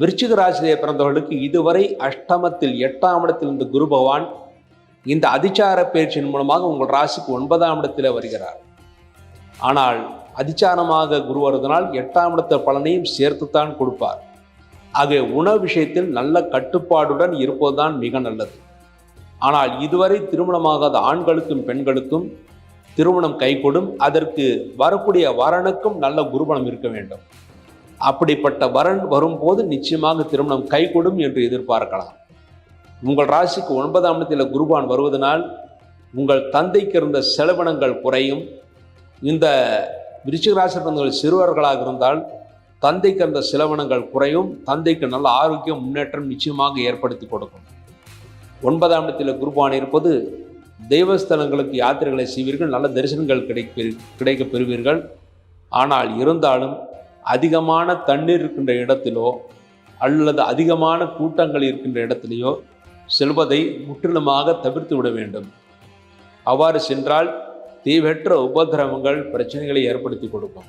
விருச்சிக ராசியிலே பிறந்தவர்களுக்கு இதுவரை அஷ்டமத்தில் எட்டாம் இடத்தில் இருந்த குரு பகவான் இந்த அதிச்சார பயிற்சியின் மூலமாக உங்கள் ராசிக்கு ஒன்பதாம் இடத்தில் வருகிறார். ஆனால் அதிச்சாரமாக குரு வருவதனால் எட்டாம் இடத்த பலனையும் சேர்த்துத்தான் கொடுப்பார். ஆக உணவு விஷயத்தில் நல்ல கட்டுப்பாடுடன் இருப்பதுதான் மிக நல்லது. ஆனால் இதுவரை திருமணமாகாத ஆண்களுக்கும் பெண்களுக்கும் திருமணம் கைகூடும். அதற்கு வரக்கூடிய வரனுக்கும் நல்ல குருபலம் இருக்க வேண்டும். அப்படிப்பட்ட வரன் வரும்போது நிச்சயமாக திருமணம் கைகூடும் என்று எதிர்பார்க்கலாம். உங்கள் ராசிக்கு ஒன்பதாம் இடத்தில் குருபான் வருவதனால் உங்கள் தந்தைக்கு இருந்த செலவினங்கள் குறையும். இந்த விருச்சிக பிறந்தவர்கள் சிறுவர்களாக இருந்தால் தந்தைக்கு இருந்த செலவினங்கள் குறையும். தந்தைக்கு நல்ல ஆரோக்கியம் முன்னேற்றம் நிச்சயமாக ஏற்படுத்தி கொடுக்கும். ஒன்பதாம் இடத்தில் குருபான் இருப்பது தெய்வஸ்தலங்களுக்கு யாத்திரைகளை செய்வீர்கள் நல்ல தரிசனங்கள் கிடைப்ப கிடைக்க பெறுவீர்கள். ஆனால் இருந்தாலும் அதிகமான தண்ணீர் இருக்கின்ற இடத்திலோ அல்லது அதிகமான கூட்டங்கள் இருக்கின்ற இடத்திலேயோ செல்வதை முற்றிலுமாக தவிர்த்து விட வேண்டும். அவ்வாறு சென்றால் தீவற்ற உபதிரவங்கள் பிரச்சனைகளை ஏற்படுத்தி கொடுக்கும்.